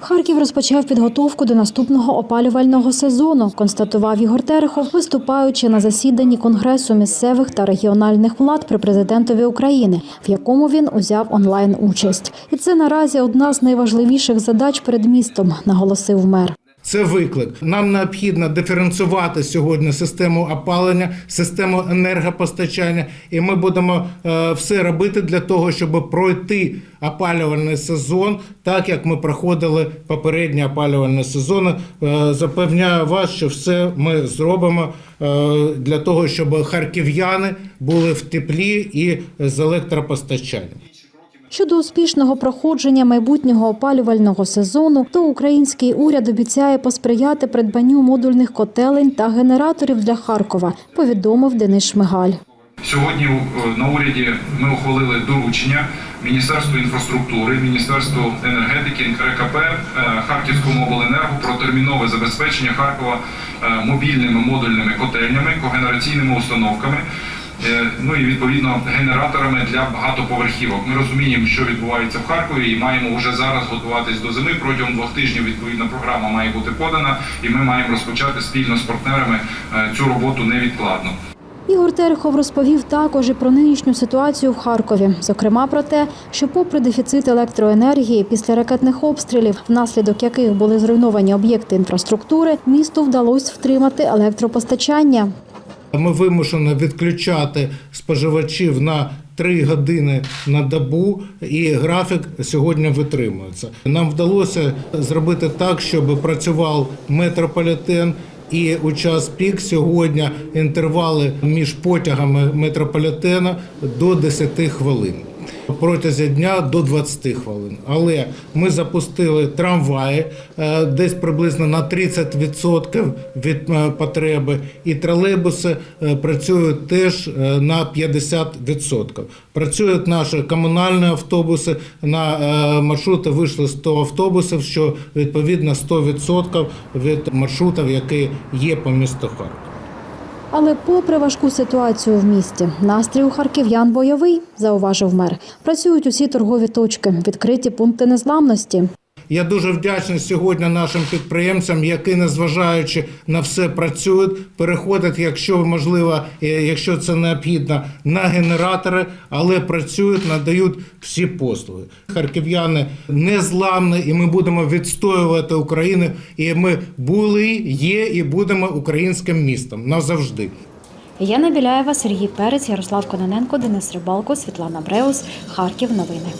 Харків розпочав підготовку до наступного опалювального сезону, констатував Ігор Терехов, виступаючи на засіданні Конгресу місцевих та регіональних влад при президентові України, в якому він узяв онлайн участь. І це наразі одна з найважливіших задач перед містом, наголосив мер. Це виклик. Нам необхідно диференціювати сьогодні систему опалення, систему енергопостачання, і ми будемо е, все робити для того, щоб пройти опалювальний сезон, так як ми проходили попередні опалювальні сезони. Е, запевняю вас, що все ми зробимо е, для того, щоб харків'яни були в теплі і з електропостачанням. Щодо успішного проходження майбутнього опалювального сезону, то український уряд обіцяє посприяти придбанню модульних котелень та генераторів для Харкова, повідомив Денис Шмигаль. Сьогодні е, на уряді ми ухвалили доручення Міністерству інфраструктури, Міністерству енергетики, НКРКП, е, Харківському обленерго про термінове забезпечення Харкова е, мобільними модульними котельнями, когенераційними установками. Е, Ну і відповідно генераторами для багатоповерхівок. Ми розуміємо, що відбувається в Харкові, і маємо вже зараз готуватись до зими. Протягом двох тижнів відповідна програма має бути подана, і ми маємо розпочати спільно з партнерами е, цю роботу невідкладно. Ігор Терехов розповів також і про нинішню ситуацію в Харкові, зокрема про те, що, попри дефіцит електроенергії після ракетних обстрілів, внаслідок яких були зруйновані об'єкти інфраструктури, місту вдалося втримати електропостачання. Ми вимушені відключати споживачів на три години на добу, і графік сьогодні витримується. Нам вдалося зробити так, щоб працював метрополітен. І у час пік сьогодні інтервали між потягами метрополітена до 10 хвилин. Протязі дня до 20 хвилин. Але ми запустили трамваї е, десь приблизно на 30% від е, потреби, і тролейбуси е, працюють теж на 50%. Працюють наші комунальні автобуси. На маршрути вийшли 100 автобусів, що відповідно 100% від маршрутів, які є по місту Харків. Але попри важку ситуацію в місті, настрій у харків'ян бойовий, зауважив мер. Працюють усі торгові точки, відкриті пункти незламності. Я дуже вдячний сьогодні нашим підприємцям, які, незважаючи на все працюють, переходять, якщо можливо, е, якщо це необхідно, на генератори, але працюють, надають всі послуги. Харків'яни незламні, і ми будемо відстоювати Україну. І ми були, є і будемо українським містом назавжди. Яна Біляєва, Сергій Перець, Ярослав Кононенко, Денис Рибалко, Світлана Бреус, Харків. Новини.